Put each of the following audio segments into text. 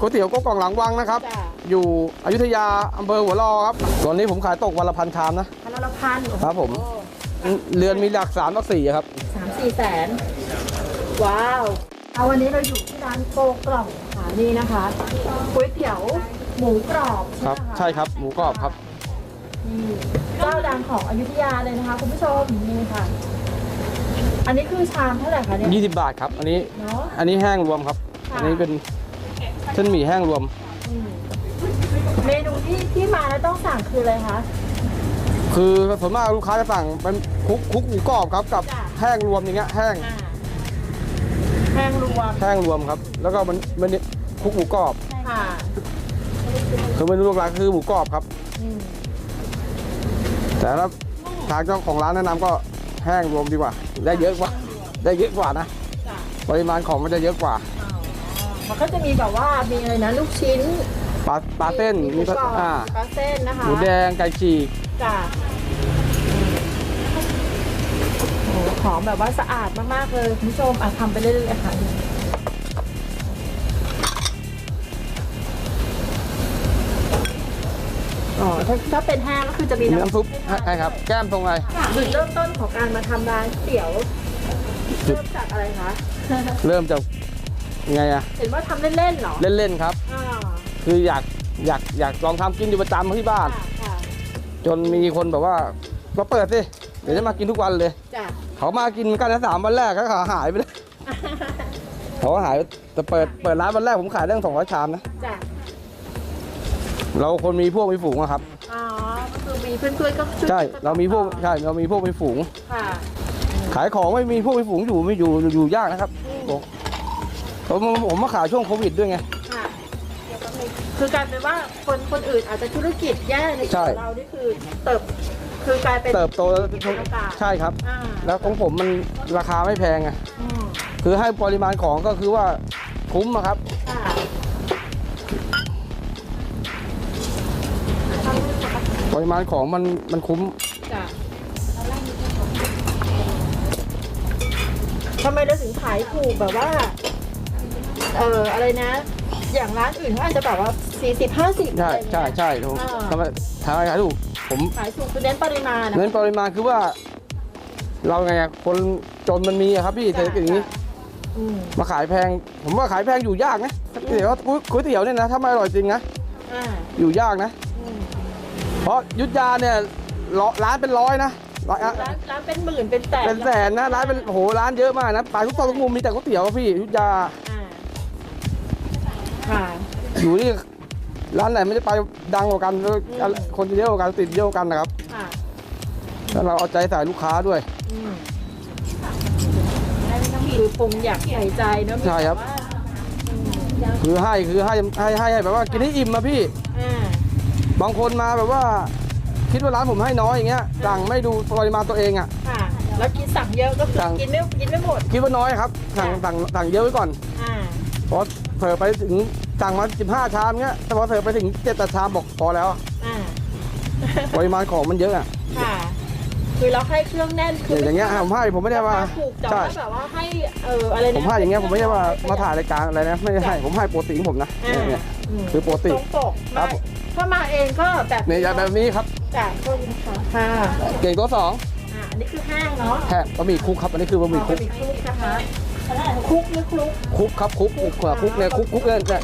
ก๋วยเตี๋ยวก็กล่องหลังวังนะครับ จ้ะ อยู่อยุธยาอำเภอหัวรอครับตอนนี้ผมขายตกวันละพันชามนะ พันละพันโอ้โหครับผมเรือนมีหลักสามหลักสี่ครับ สามสี่แสน ว้าว เอาวันนี้เราอยู่ที่ร้านโกกล่องค่ะนี่นะคะก๋วยเตี๋ยวหมูกรอบครับไหมะใช่ครับ หมูกรอบครับ นี่เจ้าดังของอยุธยาเลยนะคะ คุณผู้ชมนี่ค่ะ อันนี้คือชามเท่าไหร่คะเนี่ย 20 บาทครับ อันนี้ เนาะ อันนี้แห้งรวมครับ ค่ะ อันนี้เป็น เส้นหมี่แห้งรวมอืมเมนูที่ที่มาแล้วต้องสั่งคืออะไรคะ คือส่วนมากลูกค้าจะสั่งเป็นคลุกคลุกหมูกรอบครับกับจ้ะ แห้งรวมอย่างเงี้ยแห้งอ่าแห้งรวมแห้งรวมครับ แล้วก็มันมันคลุกหมูกรอบค่ะคือเมนูหลักๆคือหมูกรอบครับ อืมแต่ถ้าทางเจ้าของร้านแนะนำก็แห้งรวมดีกว่า ได้เยอะกว่า ได้เยอะกว่านะ จ้ะปริมาณของมันจะเยอะกว่า อ๋อ มันก็จะมีแบบว่ามีอะไรนะลูกชิ้นปลาปลาเส้นมีหมีมูกรอบอ่าปลาเส้นนะคะหมูแดงไก่ฉีกจ้ะโอ้โหหอมแบบว่าสะอาดมากๆเลยคุณผู้ชมอะทำไปเรื่อยๆค่ะอ๋อถ้าถ้าเป็นแห้งก็คือจะมีมีน้ำซุปให้ทานใช่ครับ แก้มตรงไงจุดเริ่มต้นของการมาทำร้านเตี๋ยว เริ่มจากอะไรคะ เริ่มจาก ไงอะเห็นว่าทำเล่นๆเหรอเล่นๆครับ อ่าคืออยากอยากอยากลองทำกินอยู่ประจำที่บ้าน ค่ะค่ะจนมีคนแบบว่ามาเปิดสิเดี๋ยวจะมากินทุกวันเลย จ้ะเขามากินกันนะสามวันแรกแล้วเขาหายไปเลยเขาหายไปแต่เปิดเปิดร้านวันแรกผมขายได้สองร้อยชามนะจ้ะเราคนมีพวกมีฝูงอะครับ อ๋อก็คือมีเพื่อนๆก็วยใช่กันเรามีพวกต่อใช่เรามีพวกมีฝูง ค่ะ ขายของไม่มีพวกมีฝูงอยู่ไม่อยู่อยู่ยากนะครับอืม ผมผมผมมาขายช่วงโควิดด้วยไง ค่ะคือกลายเป็นว่าคนคนอื่นอาจจะธุรกิจแย่ในใช่ของเรานี่คือเติบคือกลายเป็นเติบโตแล้วเป็นโอกาสใช่ครับ อ่าแล้วของผมมันราคาไม่แพงไงอืมคือให้ปริมาณของก็คือว่าคุ้มอะครับ ค่ะปริมาณของมันมันคุ้ม จ้ะทำไมเราถึงขายถูกแบบว่า เอออะไรนะ อย่างร้านอื่นเขาอาจจะแบบว่าสี่สิบห้าสิบใช่ใช่ใช่ผมอ่าทำไมทำไมขายถูกผมขายถูกคือเน้นปริมาณนะเน้นปริมาณคือว่า เราไงอะคนจนมันมีอะครับพี่เศรษฐกิจอย่างนี้อืมมาขายแพง ผมว่าขายแพงอยู่ยากนะก๋วยเตี๋ยวก๋วยเตี๋ยวเนี่ยนะถ้าไม่อร่อยจริงนะอ่าอยู่ยากนะอืมเพราะยุทธยาเนี่ยร้อยร้านเป็นร้อยนะร้อยอะร้านร้านเป็นหมื่นเป็นแสนเป็นแสนนะร้านเป็นโอ้โหร้านเยอะมากนะไปทุกตอนทุกมุมมีแต่ก๋วยเตี๋ยวอะพี่ยุทธยาอ่าค่ะ อยู่นี่ร้านไหนไม่ได้ไปดังกว่ากันแล้วคนจะเยอะกว่ากันติดเยอะกว่ากันนะครับค่ะแล้วเราเอาใจใส่ลูกค้าด้วยอืมคือปรุงอยากใส่ใจเนอะมีใช่ครับแต่ว่าอืมคือให้คือให้ให้ให้ให้แบบว่ากินให้อิ่มมาพี่อ่าบางคนมาแบบว่า คิดว่าร้านผมให้น้อยอย่างเงี้ยสั่งไม่ดูปริมาณตัวเองอะค่ะแล้วกินสั่งเยอะก็คือสั่งกินไม่กินไม่หมดคิดว่าน้อยครับสั่งสั่งสั่งเยอะไว้ก่อนอ่าพอเสิร์ฟไปถึง สั่งมา 15 ชามเงี้ยแต่พอเสิร์ฟไปถึง7แต่ชามบอกพอแล้ว อ่า ปริมาณของมันเยอะอะค่ะ คือเราให้เครื่องแน่นคืออย่างเงี้ยผมให้ผมไม่ได้ว่าราคถูกแต่ใช่ ว่าแบบว่าให้เอออะไรนะผมให้อย่างเงี้ยผมไม่ได้ว่ามาถ่ายรายการอะไรนะไม่ได้ให้ผมให้โปรตีนผมนะอ่าเนี่ยมคือปกติตรงปกครัมาบ ถ้ามาเองก็แบบเนี่ยแบบนี้ครับจ้ะก็ค่ะค่ะเก่งตัวสองอ่าอันนี้คือแห้งเนาะแค่บะหมี่คุกครับอันนี้คือบะหมี่คุกบะหมี่คลุกนะคะคลุกหรือคลุกคุกครับคุกคุกคุกเนี่ยคุกคุกเนี่ย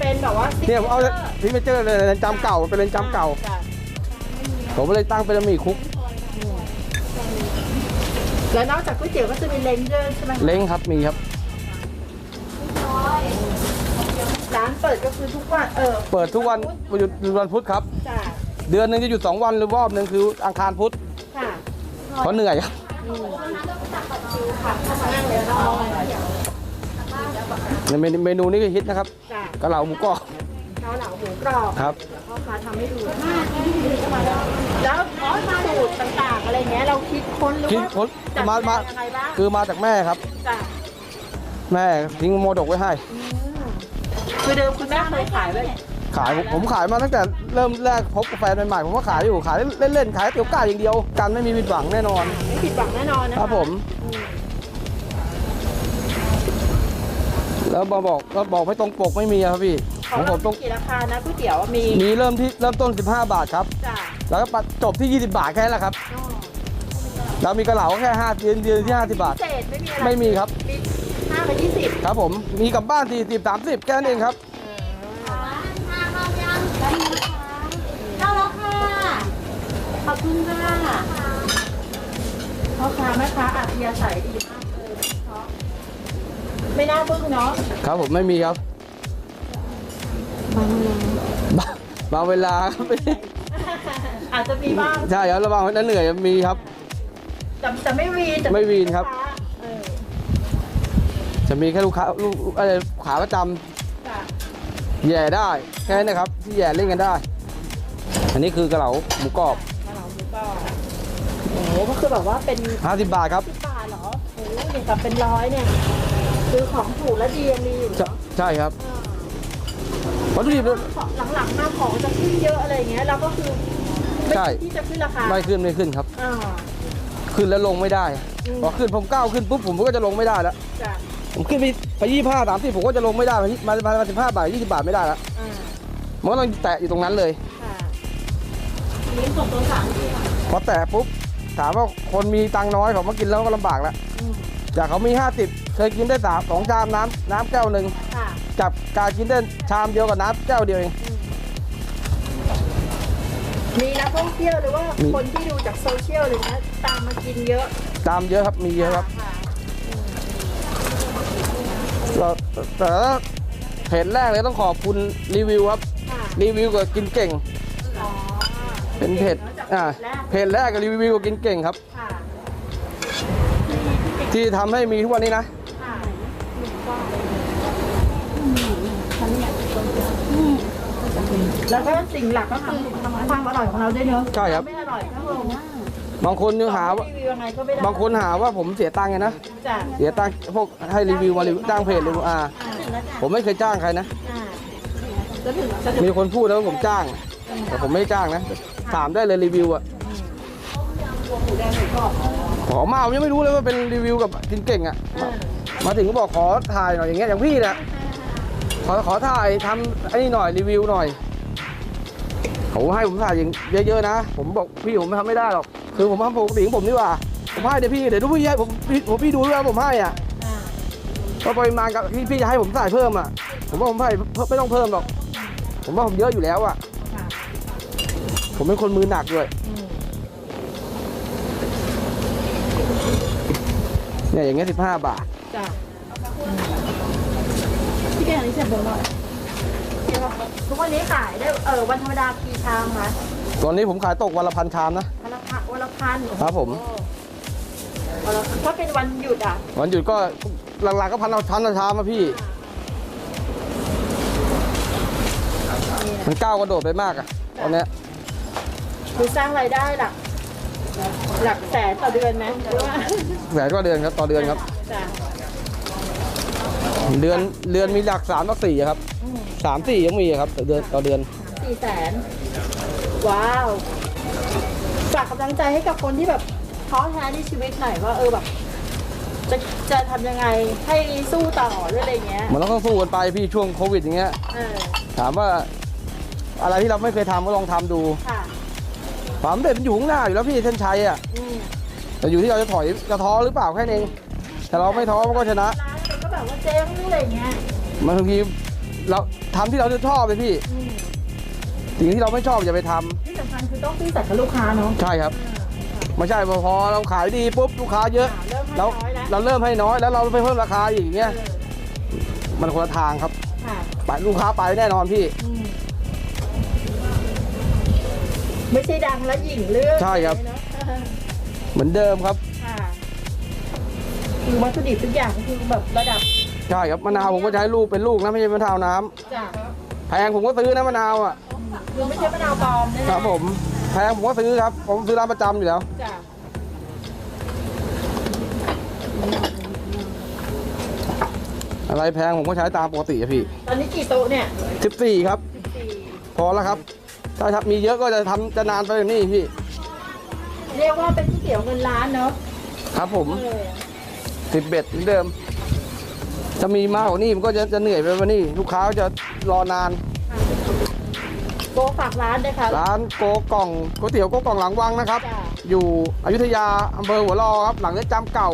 เนี่ยเป็นแบบว่า เนี่ยผมเอาที่ไม่เจอเลยเรือนจำเก่าเป็นเรือนจำเก่า จ้ะผมเลยตั้งเป็นบะหมี่คุกอืมแล้วนอกจากก๋วยเตี๋ยวก็จะมีเล้งด้วยใช่ไหมคะเล้งครับมีครับ ร้านเปิดก็คือทุกวัน เออเปิดทุกวันหยุดวันพุธครับ จ้ะเดือนหนึงจะหยุดสองวันหรือรอบหนึ่งคืออังคารพุธค่ะ เพราะเหนื่อยครับอืมค่ะนั่งเลยค่ะในเมนูเมนูนี้ก็ฮิตนะครับ จ้ะ กะเหลาหมูกรอบเกาเหลาหมูกรอบครับ พ่อค้าทำให้ดูแล้วสูตรต่างๆอะไรเงี้ยเราคิดค้นหรือคิดว่าค้นจัดมามายังไงบ้างคือมาจากแม่ครับ จ้ะแม่ทิ้งโมดกไว้ให้อืมคือเดิมคุณแม่เคยขายไว้ขายผมผมขายมาตั้งแต่เริ่มแรกพบกับแฟนใหม่ๆผมก็ขายอยู่ขายเล่นๆขายเตี๋ยวไก่อย่างเดียวกันไม่มีผิดหวังแน่นอน ไม่ผิดหวังแน่นอนนะคะครับผม อืม แล้วมาบอกแล้วบอกไม่ตรงปกไม่มีอะครับพี่ขขอองงผเรามต้องกี่ราคานะก๋วยเตี๋ยวมีมีเริ่มที่เริ่มต้น 15 บาทครับ จ้ะแล้วก็ปัดจบที่ 20 บาทแค่นั้นแหละครับ อ๋อแล้วมีกระเหลาแค่5ยืนยืนที่ 50 บาท พิเศษไม่มีอะไรไม่มีครับ มีห้ากับยี่สิบครับผมมีกลับบ้าน 40 30 แค่นั้นเองครับ เข้าแล้วค่ะ ขอบคุณค่ะพ่อค้าแม่ค้าอัธยาศัยดีมากเลย ไม่น่าบึ้งเนาะครับผมไม่มีครับบางเวลาครับอาจจะมีบ้างใช่ครับระวังนั้นเหนื่อยมีครับ แต่แต่ไม่วีนแต่ไม่วีนครับ เออจะมีแค่ลูกค้าลูกอะไรขาประจำจ้ะแย่ได้แค่นั้นนะครับ ที่แย่เล่นกันได้ อันนี้คือกระเหลาหมูกรอบมาลองดูก่อนโอ้โหก็คือแบบว่าเป็น50บาทครับ สิบบาทเหรอโอ้โหเนี่ยแบบเป็นร้อยเนี่ย คือของถูกและดียังมีอยู่ใช่เนาะใช่ครับเออวัตถุดิบ ของหลังๆมาของจะขึ้นเยอะอะไรอย่างเงี้ยเราก็คือไม่ใช่ที่จะขึ้นราคาไม่ขึ้นไม่ขึ้นครับ อ่า ขึ้นแล้วลงไม่ได้อืม พอขึ้นผมก้าวขึ้นปุ๊บผมก็จะลงไม่ได้แล้วจ้ะผมขึ้นไปไปยี่ห้าสามสิบผมก็จะลงไม่ได้มามามาสิบห้าบาทยี่สิบาทไม่ได้แล้วอ่ามันก็ต้องแตะอยู่ตรงนั้นเลย ค่ะลิ้นส่งตัวสามทีค่ะพอแตะปุ๊บถามว่าคนมีตังค์น้อยเขามากินแล้วก็ลำบากแล้วอืม จากเขามีห้าสิบเคยกินได้สามสองชามน้ำน้ำแก้วหนึ่งค่ะจับการกินได้ชามเดียวกับน้ำแก้วเดียวเองอืมมีนักท่องเที่ยวหรือว่ามี คนที่ดูจากโซเชียลหรือนะตามมากินเยอะตามเยอะครับมีเยอะครับค่ะเราแต่ว่าเพจแรกเลยต้องขอบคุณรีวิวครับ ค่ะรีวิวกับกินเก่ง อ๋อเป็นเพจอ่าอ่าแรกเพจแรกกับรีวิวกับกินเก่งครับ ค่ะ ที่ทำให้มีทุกวันนี้นะค่ะแล้วก็สิ่งหลักก็คือความอร่อยของเราด้วยเนอะใช่ครับไม่อร่อยก็ลงบางคนยังหาว่ารีวิวยังไงก็ไม่ได้บางคนหาว่าผมเสียตังค์ไงนะจ้ะเสียตังค์พวกให้รีวิวมารีวิวจ้างเพจรีวิวอ่าผมไม่เคยจ้างใครนะอ่าจะถึงจะถึงมีคนพูดแล้วว่าผมจ้าง แต่ผมไม่ได้จ้างนะถามได้เลยรีวิวอะ ขอมาผมยังไม่รู้เลยว่าเป็นรีวิวกับกินเก่งอะเออมาถึงก็บอกขอถ่ายหน่อยอย่างเงี้ยอย่างพี่เนี่ยขอขอถ่ายทำไอ้นี่หน่อยรีวิวหน่อยเขาให้ผมถ่ายอย่างเยอะๆนะ ผมบอกพี่ผมทำไม่ได้หรอก คือผมทำปกติของผมนี่หว่า ผมให้เดี๋ยวพี่เดี๋ยวดูพี่ให้ผมพี่ผมพี่ดูด้วยว่าผมให้อะอ่าว่าปริมาณกับที่พี่จะให้ผมใส่เพิ่มอะ ผมว่าผมใส่ไม่ต้องเพิ่มหรอก ผมว่าผมเยอะอยู่แล้วอะค่ะผมเป็นคนมือหนักด้วย เนี่ยอย่างเงี้ยสิบห้าบาทจ้ะพี่แกงนี้เสร็จเบอร์หน่อยทุกวันนี้ขายได้เออวันธรรมดากี่ชามคะตอนนี้ผมขายตกวันละพันชามนะวันละพันวันละพันโอ้โหครับผมวันละถ้าเป็นวันหยุดอะ วันหยุดก็หลักๆก็พันละพันละชามอะพี่ มันก้าวกระโดดไปมากอะตอนเนี้ยคือสร้างรายได้หลัก หลักแสนต่อเดือนไหมหรือว่าแสนกว่าเดือนครับต่อเดือนครับ จ้ะเดือนเดือนมีหลักสามหลักสี่อะครับอืมสามสี่ยังมีอะครับต่อเดือนต่อเดือน สี่แสนว้าวฝากกำลังใจให้กับคนที่แบบท้อแท้ในชีวิตหน่อยว่าเออแบบ จะจะทำยังไงให้สู้ต่อหรืออะไรเงี้ยมันต้องสู้กันไปพี่ช่วงโควิดอย่างเงี้ย เออถามว่าอะไรที่เราไม่เคยทำก็ลองทำดู ค่ะ ความสำเร็จมันอยู่ข้างหน้าอยู่แล้วพี่เส้นชัยอะอืมแต่อยู่ที่เราจะถอยจะท้อหรือเปล่าแค่นั้นเองถ้าเราไม่ท้อมันก็ชนะร้านมันก็แบบว่าเจ๊งหรืออะไรเงี้ยมันบางทีเราทำที่เราจะชอบเลยพี่อืมสิ่งที่เราไม่ชอบอย่าไปทำที่สำคัญคือต้องซื่อสัตย์กับลูกค้าเนาะใช่ครับไม่ใช่พอพอเราขายดีปุ๊บลูกค้าเยอะอ่าเริ่มให้น้อยแล้วเราเราเริ่มให้น้อยแล้วเราไปเพิ่มราคาอีกอย่างเอเงี้ยอมันคนละทางครับค่ะไปลูกค้าไปแน่นอนพี่ ไม่ใช่ดังแล้วหยิ่งเรื่องใช่ครับ เนอะเหมือนเดิมครับ ค่ะคือวัตถุดิบทุกอย่างก็คือแบบระดับใช่ครับมะนาวผมก็ใช้ลูกเป็นลูกนะไม่ใช่มะนาวน้ำจ้ะแพงผมก็ซื้อนะมะนาวอะคือไม่ใช่มะนาวปลอมนะครับผมแพงผมก็ซื้อครับ ผมซื้อร้านประจำอยู่แล้วจ้ะอะไรแพงผมก็ใช้ตามปกติอะพี่ตอนนี้กี่โต๊ะเนี่ยสิบสี่ครับสิบสี่พอแล้วครับ ถ้าทำมีเยอะก็จะทำจะนานไปแบบนี้พี่ เรียกว่าเป็นก๋วยเตี๋ยวเงินล้านเนาะครับผมเออสิบเบ็ดเหมือนเดิมถ้ามีมากกว่านี้มันก็จะจะเหนื่อยไปกว่านี้ลูกค้าก็จะรอนาน โบฝากร้านด้วยค่ะ ร้านโกกล่องก๋วยเตี๋ยวโกกล่องหลังวังนะครับ จ้ะ อยู่อยุธยาอำเภอหัวรอครับ หลังเรือนจำเก่า